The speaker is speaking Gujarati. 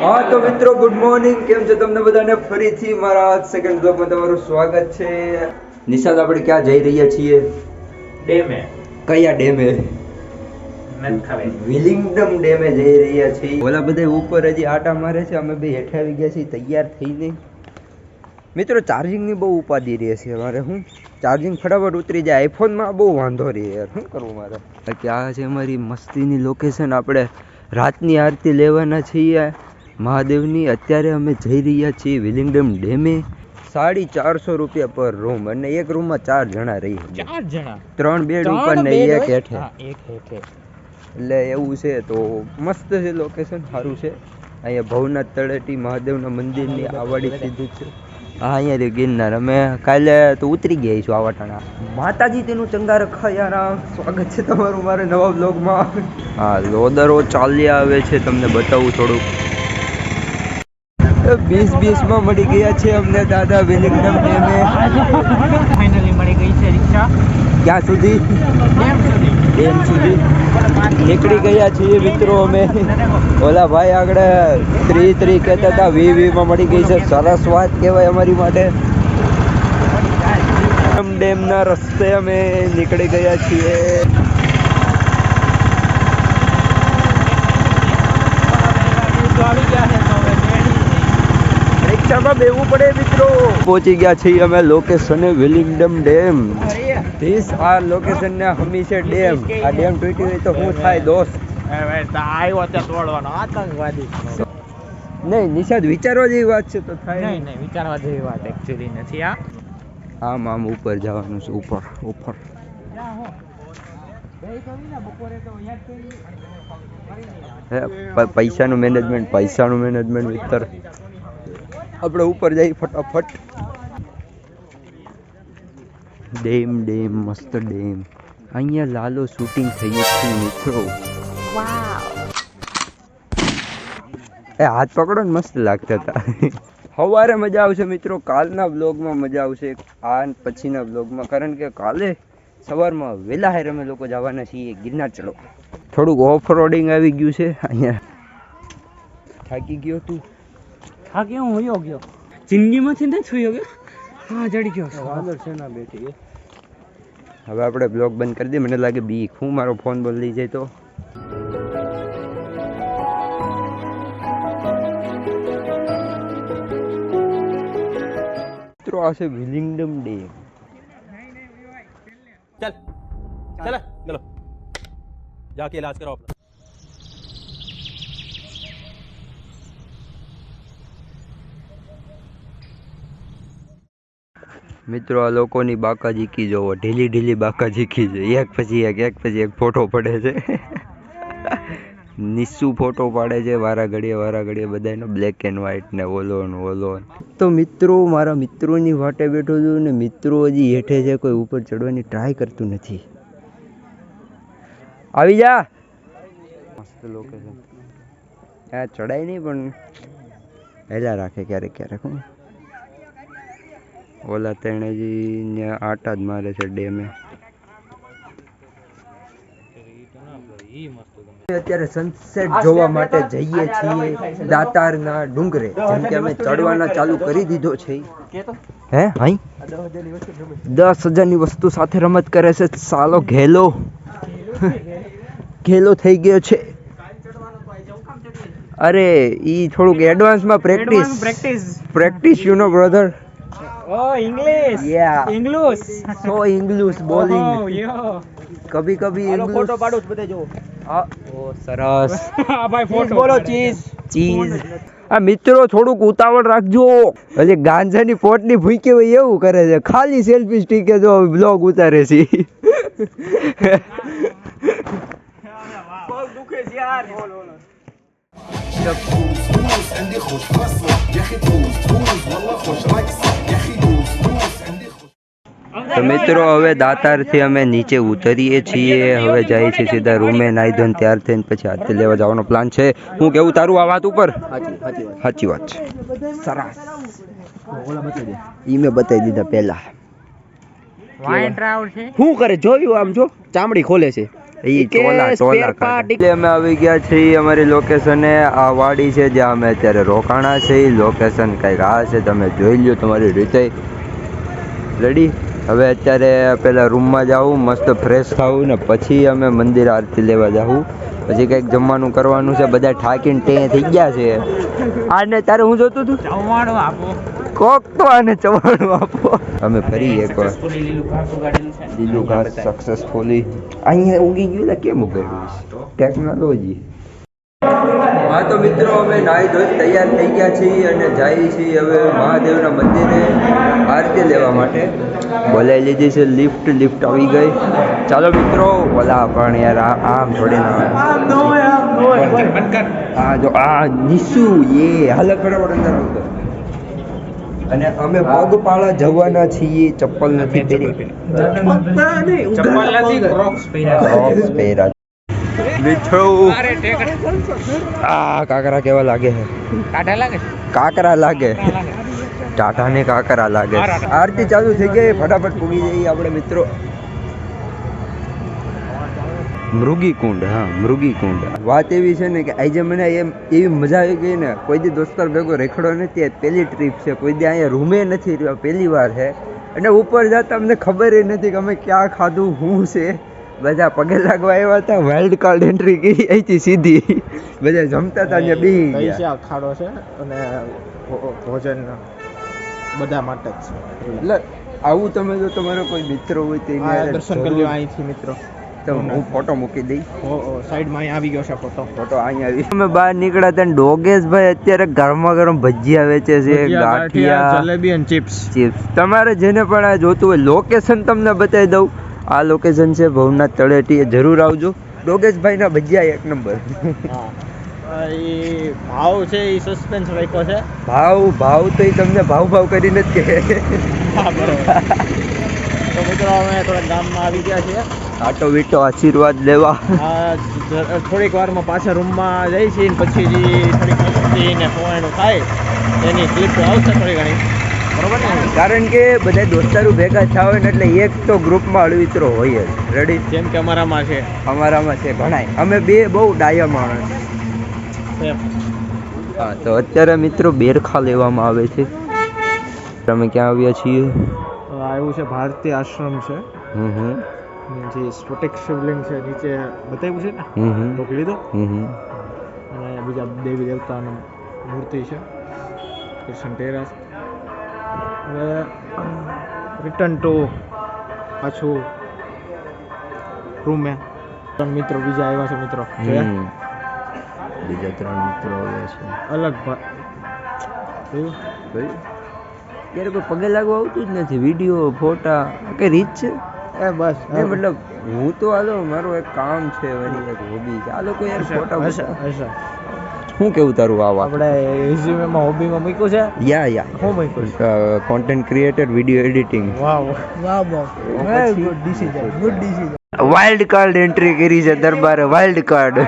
હા તો મિત્રો ગુડ મોર્નિંગ કેમ છો તમને બધાને? ફરીથી મારા સેકન્ડ બ્લોગમાં તમારું સ્વાગત છે. નિશાદ આપણે ક્યાં જઈ રહ્યા છીએ? ડેમે. કયા ડેમે? વિલિંગડમ ડેમે જઈ રહ્યા છીએ. ઓલા બધા ઉપર હજી આટા મારે છે અમે બે હેઠે આવી ગયા છીએ તૈયાર થઈને. મિત્રો ચાર્જિંગની બહુ ઉપાધિ રહે છે મારે હું? ચાર્જિંગ ફટાફટ ઉતરી જાય. આઈફોનમાં બહુ વાંધો રહે યાર શું કરવું મારે? બાકી આ છે અમારી મસ્તીની લોકેશન આપણે રાતની આરતી લેવાના છીએ. મહાદેવની અત્યારે અમે જઈ રહ્યા છીએ વિલિંગડમ ડેમે. સાડી ચારસો રૂપિયા પર રૂમ અને એક રૂમમાં ચાર જણા રહી ચાર જણા? ત્રણ બેડ ઉપર ને એક? હેઠે. એક હેઠે. એટલે એવું છે તો મસ્ત છે લોકેશન સારું છે. અહીંયા ભવનાથ તળેટી મહાદેવના મંદિરની આવાડી સીધું છે. હા અહીંયા રહ્યું ગિરનાર. અમે કાલે તો ઉતરી ગયા છું આવાટાણા માતાજી તેનું ચંગા રખા યાર સ્વાગત છે તમારું મારે નવા બ્લોગમાં હા લોદરો ચાલ્યા આવે છે તમને બતાવું થોડુંક. બીસ બીસમાં મળી ગયા છે અમને દાદા વિલિંગડમ ડેમે ફાઇનલી મળી ગઈ છે રિક્ષા. ક્યાં સુધી? ડેમ સુધી. ડેમ સુધી. નીકળી ગયા છીએ મિત્રો અમે. ઓલા ભાઈ આગળ ત્રી ત્રી કહેતા હતા વી વી માં મળી ગઈ છે. સરસ વાત કહેવાય અમારી માટે. ડેમ ડેમના રસ્તે અમે નીકળી ગયા છીએ તો આવી ગયા છે તો હવે ready છે. રિક્ષામાં બેવું પડે મિત્રો. પહોંચી ગયા છીએ અમે લોકેશને વિલિંગડમ ડેમ ધીસ આ લોકેશન ને હમી ડેમ આ ડેમ તૂટી હોય તો શું થાય દોસ્ત? આવ્યો તે તોડવાનો આતંકવાદી. નહીં નિશાદ વિચારવા જેવી વાત છે તો થાય. નહીં નહીં વિચારવા જેવી વાત એકચ્યુઅલી નથી આ આમ આમ ઉપર જવાનું છે ઉપર ઉપર. હે પૈસાનું મેનેજમેન્ટ પૈસાનું મેનેજમેન્ટ વિતર આપણે ઉપર જઈ ફટાફટ. ડેમ ડેમ મસ્ત ડેમ. અહીંયા લાલો શૂટિંગ થયું છે મિત્રો. એ હાથ પકડો ને મસ્ત લાગતા હતા. સવારે મજા આવશે મિત્રો. કાલના બ્લોગમાં મજા આવશે. આ પછીના બ્લોગમાં કારણ કે કાલે સવારમાં વહેલા હેર અમે લોકો જવાના છીએ ગિરનાર ચડો થોડુંક ઓફ રોડિંગ આવી ગયું છે અહીંયા. થાકી ગયો તું? હા કેવું હોયો ગયો જિંદગીમાંથી નથી હોયો ગયો હા જડી ગયો છે. વાદળ છે ના બેઠી હવે આપણે બ્લોગ બંધ કરી દઈએ મને લાગે બીક હું મારો ફોન બોલ લઈ જાય તો મિત્રો આ છે વિલિંગડમ ડેમ चल चल चलो जाके इलाज कराओ अपना મિત્રો, આ લોકોની બાકા ઝીકી જોવો. ઢીલી ઢીલી બાકા ઝીકી છે. એક પછી એક એક પછી એક ફોટો પડે છે. નિસ્સુ ફોટો પાડે છે. વારા ઘડીએ વારા ઘડીએ બધાનો બ્લેક એન્ડ વ્હાઈટ ને ઓલો ઓલો તો મિત્રો, મારા મિત્રોની વાટે બેઠો છું ને મિત્રો હજી હેઠે છે, કોઈ ઉપર ચડવાની ટ્રાય કરતું નથી. આવી જા. મસ્ત લોકેશન આ ચડાય નહીં પણ હેલા રાખે ક્યારેક ક્યારેક, હું. ઓલા તેણેજી ને આટા જ મારે છે ડેમે. અત્યારે સનસેટ જોવા માટે જઈએ છીએ દાતારના ડુંગરે જેમ કે અમે ચડવાના ચાલુ કરી દીધો છે. હે હાઈ દસ હજારની વસ્તુ સાથે રમત કરે છે. સાલો ઘેલો. ઘેલો થઈ ગયો છે. અરે ઈ થોડુંક એડવાન્સમાં practice practice practice you know brother Oh, English. Yeah. English. So English bowling. Oh, yo. કભી કભી English. ફોટો પાડું બધે જો હા ઓ સરસ આ ભાઈ ફોટો બોલો ચીઝ ચીઝ આ મિત્રો થોડુંક ઉતાવળ રાખજો એટલે ગાંજાની પોટલી ભૂકી હોય એવું કરે છે ખાલી સેલ્ફી સ્ટીકે જો બ્લોગ ઉતારે છે દુખે છે યાર يا تفوز فوز عندي خوش بصرة يا اخي تفوز فوز والله خوش رقصة તો મિત્રો હવે દાતારથી અમે નીચે ઉતરીએ છીએ. હવે જઈએ છીએ સીધા રૂમે નાઈ ધોન ત્યાર થઈને પછી હાથે લેવા જવાનો પ્લાન છે. હું કેવું તારું આ વાત ઉપર? સાચી વાત. છે. સરસ. ઈ મેં બતાવી દીધા પહેલા. શું કરે? જોયું આમ જો? ચામડી ખોલે છે. એટલે અમે આવી ગયા છીએ અમારી લોકેશને આ વાડી છે જ્યાં અમે અત્યારે રોકાણા છે. લોકેશન કંઈક આ છે તમે જોઈ લ્યો તમારી રીતે. રેડી હવે અત્યારે પેલા રૂમમાં જાવું મસ્ત ફ્રેશ થવું ને પછી અમે મંદિર આરતી લેવા જાવું પછી કંઈક જમવાનું કરવાનું છે બધા થાકીને ટે થઈ ગયા છે. આને તારે હું જોતું તું? જમવાનું આપો. કોક તો આને ચવાણું આપો. અમે ફરી એકવાર. લીલું ઘાસું સક્સેસફુલી અહીંયા ઉગી ગયું કેમ ઉગાડ્યું? ટેકનોલોજી હા તો મિત્રો અમે નાહી ધોઈ તૈયાર થઈ ગયા છીએ અને જઈએ છીએ હવે મહાદેવના મંદિરે આરતી લેવા માટે. બોલાવી લીધી છે લિફ્ટ લિફ્ટ આવી ગઈ. ચાલો મિત્રો બોલા પણ યાર આ આમ થોડી ના હા જો આ નિશુ એ હાલ ફટાફટ અંદર આવતો અને અમે પગપાળા જવાના છીએ ચપ્પલ નથી પહેરી. ચપ્પલ નથી ક્રોક્સ પહેર્યા. આ કાકરા કેવા લાગે છે? કાઢા લાગે? કાકરા લાગે. ટાટા ને કાકરા લાગે. આરતી ચાલુ થઈ ગઈ. ફટાફટ પૂગી જઈએ આપણે મિત્રો. મૃગી કુંડ હા મૃગી કુંડ. વાત એવી છે ને કે આજે મને એમ એવી મજા આવી ગઈ ને કોઈ દી દોસ્તાર ભેગો રેખડો નથી પેલી પહેલી ટ્રીપ છે. કોઈ દી અહીંયા રૂમે નથી પહેલી વાર છે. અને ઉપર જતા અમને ખબર નથી કે અમે ક્યાં ખાધું શું છે. બધા પગે લાગવા આવ્યા હતા વાઇલ્ડ કાર્ડ એન્ટ્રી કરી અહીંથી સીધી. બધા જમતા હતા ને બી ગયા. અખાડો છે અને ભોજન બધા માટે જ છે. એટલે આવું તમે જો તમારો કોઈ મિત્ર હોય તો દર્શન કરી લો અહીંથી મિત્રો. તો હું ફોટો મૂકી દઈ સાઈડમાં અહીં આવી ગયો છે ફોટો ફોટો અહીંયા આવી અમે બહાર નીકળ્યા હતા ડોગેશભાઈ અત્યારે ગરમા ગરમ ભજીયા વેચે છે ગાંઠિયા જલેબી અને ચિપ્સ. ચિપ્સ. તમારે જેને પણ આ જોતું હોય લોકેશન તમને બતાવી દઉં. આ લોકેશન છે ભવનાથ તળેટી એ જરૂર આવજો. ડોગેશભાઈના ભજીયા એક નંબર. ભાવ છે એ સસ્પેન્સ રાખ્યો છે. ભાવ ભાવ તો એ તમને ભાવ ભાવ કરીને જ કહે. તો મિત્રો અમે થોડા ગામમાં આવી ગયા છીએ. આટો વીટો આશીર્વાદ લેવા. થોડીક વારમાં પાછા રૂમમાં જઈ છીએ પછી થોડીક મસ્તી ને થાય એની ક્લિપ આવશે થોડી ઘણી. બરોબર ને? કારણ કે બધા દોસ્તારો ભેગા થયા હોય ને એટલે એક તો ગ્રુપમાં અળવિત્રો હોય જ. રેડી જેમ કે અમારામાં છે. અમારામાં છે ઘણાય અમે બે બહુ ડાયા માણસ. એમ. હા તો અત્યારે મિત્રો બેરખા લેવામાં આવે છે. તમે ક્યાં આવ્યા છીએ? આવ્યું એવું છે ભારતીય આશ્રમ છે. હમ હમ. જે સ્ફટિક શિવલિંગ છે નીચે બતાવ્યું છે ને? હમ હમ. રોકી લીધો? હમ હમ. અને બીજા દેવી દેવતાની મૂર્તિ છે. કૃષ્ણ ટેરાસ હવે રિટર્ન ટુ પાછું રૂમે ત્રણ મિત્રો બીજા આવ્યા છે મિત્રો. બીજા ત્રણ મિત્રો આવ્યા છે. અલગ ભાઈ? ત્યારે કોઈ પગે લાગવા આવતું જ નથી. વીડિયો ફોટા કે રીત છે? એ બસ એ મતલબ હું તો આલો મારું એક કામ છે મારી એક હોબી છે. આ લોકો યાર ફોટા હશે, હશે. શું કેવું તારું આ વાત? આપણે રિઝ્યુમેમાં હોબીમાં મૂક્યું છે? યા યા શું મૂક્યું છે? Content creator video editing wow. Wild card entry કરી છે દરબાર વાઇલ્ડ કાર્ડ